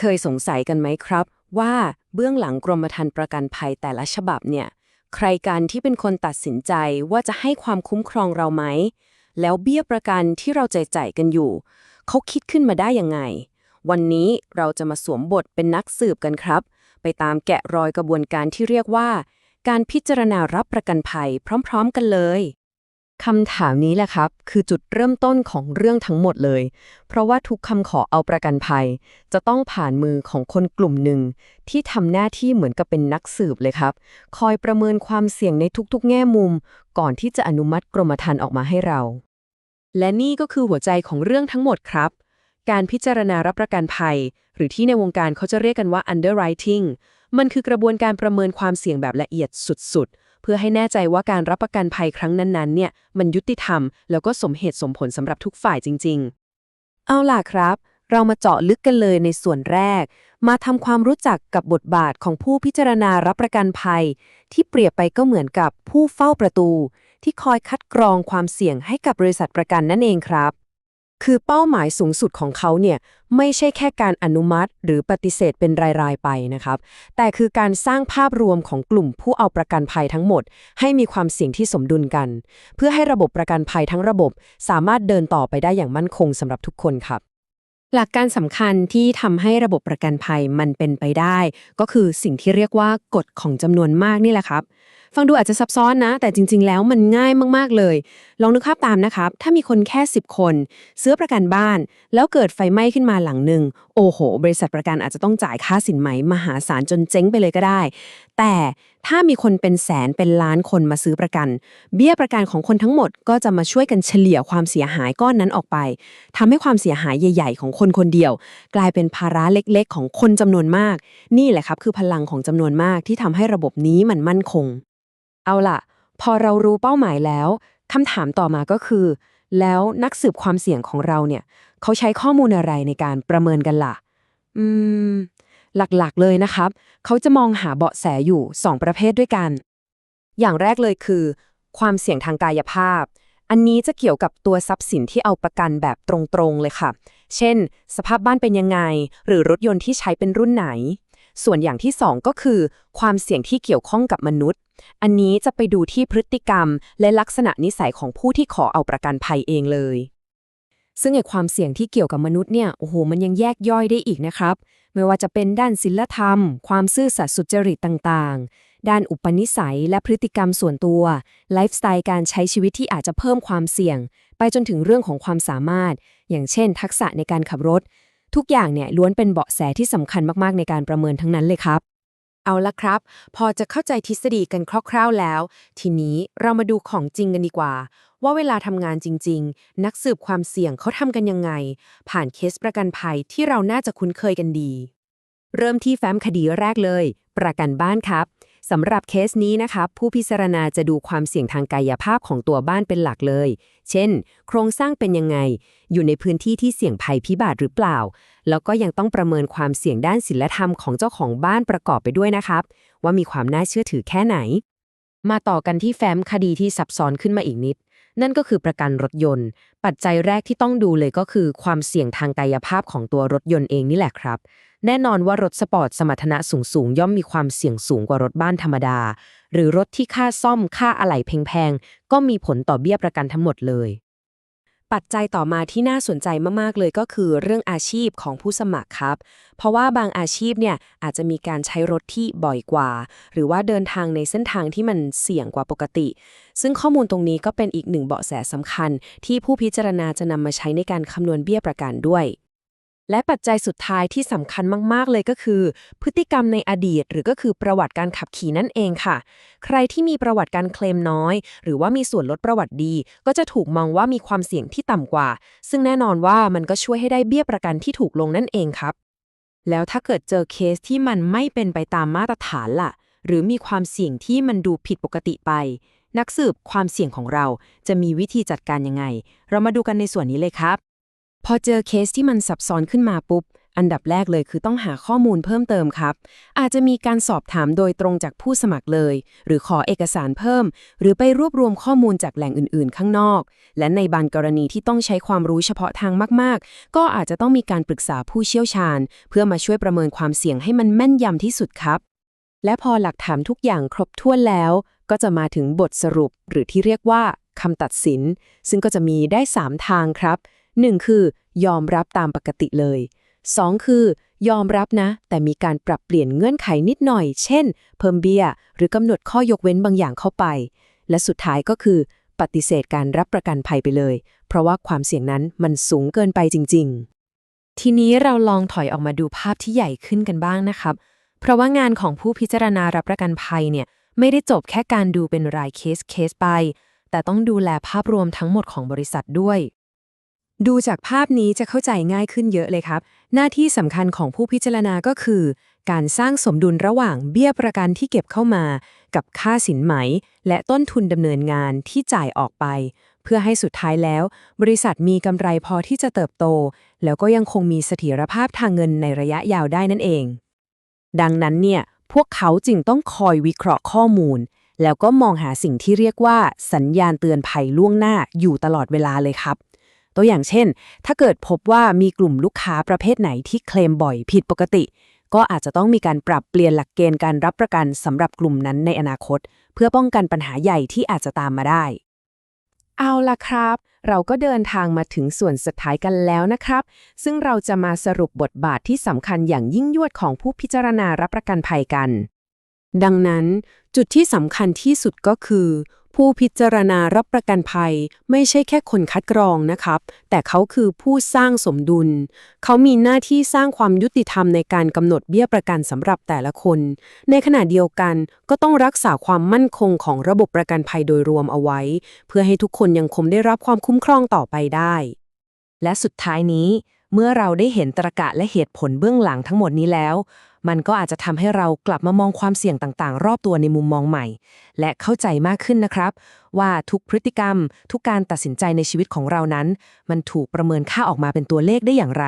เคยสงสัยกันไหมครับ ว่าเบื้องหลังกรมธรรม์ประกันภัยแต่ละฉบับเนี่ย ใครกันที่เป็นคนตัดสินใจว่าจะให้ความคุ้มครองเราไหม แล้วเบี้ยประกันที่เราจ่ายจ่ายกันอยู่ เขาคิดขึ้นมาได้ยังไง วันนี้เราจะมาสวมบทเป็นนักสืบกันครับ ไปตามแกะรอยกระบวนการที่เรียกว่า การพิจารณารับประกันภัยพร้อม ๆ กันเลย คำถามนี้แหละครับ คือจุดเริ่มต้นของเรื่องทั้งหมดเลย เพราะว่าทุกคำขอเอาประกันภัย จะต้องผ่านมือของคนกลุ่มหนึ่ง ที่ทำหน้าที่เหมือนกับเป็นนักสืบเลยครับ คอยประเมินความเสี่ยงในทุกๆ แง่มุม ก่อนที่จะอนุมัติกรมธรรม์ออกมาให้เรา และนี่ก็คือหัวใจของเรื่องทั้งหมดครับ การพิจารณารับประกันภัย หรือที่ในวงการเขาจะเรียกกันว่า underwriting มันคือกระบวนการประเมินความเสี่ยงแบบละเอียดสุดๆ เพื่อให้แน่ใจว่าการรับประกันภัยครั้งนั้นๆเนี่ยมันยุติธรรม แล้วก็สมเหตุสมผลสำหรับทุกฝ่ายจริง ๆ เอาล่ะครับ เรามาเจาะลึกกันเลยในส่วนแรก มาทำความรู้จักกับบทบาทของผู้พิจารณารับประกันภัย ที่เปรียบไปก็เหมือนกับผู้เฝ้าประตู ที่คอยคัดกรองความเสี่ยงให้กับบริษัทประกันนั่นเองครับ คือเป้าหมายสูงสุดของเขาเนี่ยไม่ใช่แค่การอนุมัติ หรือปฏิเสธเป็นราย ๆ ไปนะครับ แต่คือการสร้างภาพรวมของกลุ่มผู้เอาประกันภัยทั้งหมด ให้มีความเสี่ยงที่สมดุลกัน เพื่อให้ระบบประกันภัยทั้งระบบ สามารถเดินต่อไปได้อย่างมั่นคงสำหรับทุกคนครับหลักการสำคัญที่ทำให้ระบบประกันภัยมันเป็นไปได้ ก็คือสิ่งที่เรียกว่ากฎของจำนวนมากนี่แหละครับ ฟังดูอาจจะซับซ้อนนะ แต่จริง ๆ แล้วมันง่ายมากๆเลย ลองนึกภาพตามนะครับ ถ้ามีคนแค่ 10 คน ซื้อประกันบ้าน แล้วเกิดไฟไหม้ขึ้นมาหลังหนึ่งโอ้โห บริษัทประกันอาจจะต้องจ่ายค่าสินไหมมหาศาลจนเจ๊งไปเลยก็ได้ แต่ถ้ามีคนเป็นแสนเป็นล้านคนมาซื้อประกัน เบี้ยประกันของคนทั้งหมดก็จะมาช่วยกันเฉลี่ยความเสียหายก้อนนั้นออกไปทำให้ความเสียหายใหญ่ ๆ ของคนคนเดียว กลายเป็นภาระเล็กๆ ของคนจำนวนมาก นี่แหละครับคือพลังของจำนวนมากที่ทำให้ระบบนี้มันมั่นคง เอาล่ะ พอเรารู้เป้าหมายแล้วคำถามต่อมาก็คือ แล้วนักสืบความเสี่ยงของเราเนี่ย เขาใช้ข้อมูลอะไรในการประเมินกันล่ะ อืม หลักๆเลยนะครับ เขาจะมองหาเบาะแสอยู่ 2 ประเภทด้วยกัน อย่างแรกเลยคือ ความเสี่ยงทางกายภาพ อันนี้จะเกี่ยวกับตัวทรัพย์สินที่เอาประกันแบบตรงๆเลยค่ะ เช่น สภาพบ้านเป็นยังไง หรือรถยนต์ที่ใช้เป็นรุ่นไหน ส่วนอย่างที่ 2 ก็คือ ความเสี่ยงที่เกี่ยวข้องกับมนุษย์ อันนี้จะไปดูที่พฤติกรรม และลักษณะนิสัยของผู้ที่ขอเอาประกันภัยเองเลย ซึ่งไอ้ความเสี่ยงที่เกี่ยวกับมนุษย์เนี่ยโอ้โหมันยังแยกย่อยได้อีกนะครับ ไม่ว่าจะเป็นด้านศิลธรรม ความซื่อสัตย์สุจริตต่างๆ ด้านอุปนิสัยและพฤติกรรมส่วนตัวไลฟ์สไตล์การใช้ชีวิตที่อาจจะเพิ่มความเสี่ยง ไปจนถึงเรื่องของความสามารถ อย่างเช่น ทักษะในการขับรถ ทุกอย่างเนี่ยล้วนเป็นเบาะแสที่สำคัญมากๆในการประเมินทั้งนั้นเลยครับ เอาละครับ พอจะเข้าใจทฤษฎีกันคร่าว ๆแล้ว ทีนี้เรามาดูของจริงกันดีกว่า ว่าเวลาทำงานจริง ๆ นักสืบความเสี่ยงเขาทำกันยังไง ผ่านเคสประกันภัยที่เราน่าจะคุ้นเคยกันดี เริ่มที่แฟ้มคดีแรกเลย ประกันบ้านครับ สำหรับเคสนี้นะคะผู้พิจารณาจะดูความเสี่ยงทางกายภาพของตัวบ้านเป็นหลักเลย เช่น โครงสร้างเป็นยังไง อยู่ในพื้นที่ที่เสี่ยงภัยพิบัติหรือเปล่า แล้วก็ยังต้องประเมินความเสี่ยงด้านศิลธรรมของเจ้าของบ้านประกอบไปด้วยนะครับ ว่ามีความน่าเชื่อถือแค่ไหน มาต่อกันที่แฟ้มคดีที่ซับซ้อนขึ้นมาอีกนิด นั่นก็คือประกันรถยนต์ ปัจจัยแรกที่ต้องดูเลยก็คือความเสี่ยงทางกายภาพของตัวรถยนต์เองนี่แหละครับ แน่นอนว่ารถสปอร์ตสมรรถนะสูงสูงย่อมมีความเสี่ยงสูงกว่ารถบ้านธรรมดา หรือรถที่ค่าซ่อมค่าอะไหล่แพงๆก็มีผลต่อเบี้ยประกันทั้งหมดเลย ปัจจัยต่อมาที่น่าสนใจมากๆ เลยก็คือเรื่องอาชีพของผู้สมัครครับ เพราะว่าบางอาชีพเนี่ยอาจจะมีการใช้รถที่บ่อยกว่า หรือว่าเดินทางในเส้นทางที่มันเสี่ยงกว่าปกติ ซึ่งข้อมูลตรงนี้ก็เป็นอีกหนึ่งเบาะแสสำคัญ ที่ผู้พิจารณาจะนำมาใช้ในการคำนวณเบี้ยประกันด้วย และปัจจัยสุดท้ายที่สำคัญมาก ๆ เลยก็คือ พฤติกรรมในอดีต หรือก็คือประวัติการขับขี่นั่นเองค่ะ ใครที่มีประวัติการเคลมน้อย หรือว่ามีส่วนลดประวัติดี ก็จะถูกมองว่ามีความเสี่ยงที่ต่ำกว่า ซึ่งแน่นอนว่ามันก็ช่วยให้ได้เบี้ยประกันที่ถูกลงนั่นเองครับ แล้วถ้าเกิดเจอเคสที่มันไม่เป็นไปตามมาตรฐานล่ะ หรือมีความเสี่ยงที่มันดูผิดปกติไปนักสืบความเสี่ยงของเราจะมีวิธีจัดการยังไง เรามาดูกันในส่วนนี้เลยครับ พอเจอเคสที่มันซับซ้อนขึ้นมาปุ๊บ อันดับแรกเลยคือต้องหาข้อมูลเพิ่มเติมครับ อาจจะมีการสอบถามโดยตรงจากผู้สมัครเลย หรือขอเอกสารเพิ่ม หรือไปรวบรวมข้อมูลจากแหล่งอื่นๆ ข้างนอก และในบางกรณีที่ต้องใช้ความรู้เฉพาะทางมากๆ ก็อาจจะต้องมีการปรึกษาผู้เชี่ยวชาญ เพื่อมาช่วยประเมินความเสี่ยงให้มันแม่นยำที่สุดครับ และพอหลักฐานทุกอย่างครบถ้วนแล้ว ก็จะมาถึงบทสรุป หรือที่เรียกว่าคำตัดสิน ซึ่งก็จะมีได้ 3 ทางครับ 1. คือยอมรับตามปกติเลย 2. คือยอมรับนะ แต่มีการปรับเปลี่ยนเงื่อนไขนิดหน่อย เช่น เพิ่มเบี้ย หรือกำหนดข้อยกเว้นบางอย่างเข้าไป และสุดท้ายก็คือ ปฏิเสธการรับประกันภัยไปเลย เพราะว่าความเสี่ยงนั้นมันสูงเกินไปจริง ๆ ทีนี้เราลองถอยออกมาดูภาพที่ใหญ่ขึ้นกันบ้างนะครับ เพราะว่างานของผู้พิจารณารับประกันภัยเนี่ยไม่ได้จบแค่การดูเป็นรายเคสเคสไป แต่ต้องดูแลภาพรวมทั้งหมดของบริษัทด้วย ดูจากภาพนี้จะเข้าใจง่ายขึ้นเยอะเลยครับ หน้าที่สำคัญของผู้พิจารณาก็คือ การสร้างสมดุลระหว่างเบี้ยประกันที่เก็บเข้ามา กับค่าสินไหม และต้นทุนดำเนินงานที่จ่ายออกไป เพื่อให้สุดท้ายแล้ว บริษัทมีกำไรพอที่จะเติบโต แล้วก็ยังคงมีเสถียรภาพทางเงินในระยะยาวได้นั่นเอง ดังนั้นเนี่ยพวกเขาจึงต้องคอยวิเคราะห์ข้อมูล แล้วก็มองหาสิ่งที่เรียกว่า สัญญาณเตือนภัยล่วงหน้าอยู่ตลอดเวลาเลยครับ ตัวอย่างเช่น ถ้าเกิดพบว่ามีกลุ่มลูกค้าประเภทไหนที่เคลมบ่อยผิดปกติ ก็อาจจะต้องมีการปรับเปลี่ยนหลักเกณฑ์การรับประกันสำหรับกลุ่มนั้นในอนาคต เพื่อป้องกันปัญหาใหญ่ที่อาจจะตามมาได้ เอาล่ะครับ เราก็เดินทางมาถึงส่วนสุดท้ายกันแล้วนะครับ ซึ่งเราจะมาสรุปบทบาทที่สำคัญอย่างยิ่งยวดของผู้พิจารณารับประกันภัยกัน ดังนั้นจุดที่สำคัญที่สุดก็คือ ผู้พิจารณารับประกันภัยไม่ใช่แค่คนคัดกรองนะครับ แต่เขาคือผู้สร้างสมดุล เขามีหน้าที่สร้างความยุติธรรมในการกำหนดเบี้ยประกันสำหรับแต่ละคน ในขณะเดียวกันก็ต้องรักษาความมั่นคงของระบบประกันภัยโดยรวมเอาไว้ เพื่อให้ทุกคนยังคงได้รับความคุ้มครองต่อไปได้ และสุดท้ายนี้ เมื่อเราได้เห็นตรกะและเหตุผลเบื้องหลังทั้งหมดนี้แล้ว มันก็อาจจะทำให้เรากลับมามองความเสี่ยงต่างๆ รอบตัวในมุมมองใหม่ และเข้าใจมากขึ้นนะครับ ว่าทุกพฤติกรรม ทุกการตัดสินใจในชีวิตของเรานั้น มันถูกประเมินค่าออกมาเป็นตัวเลขได้อย่างไร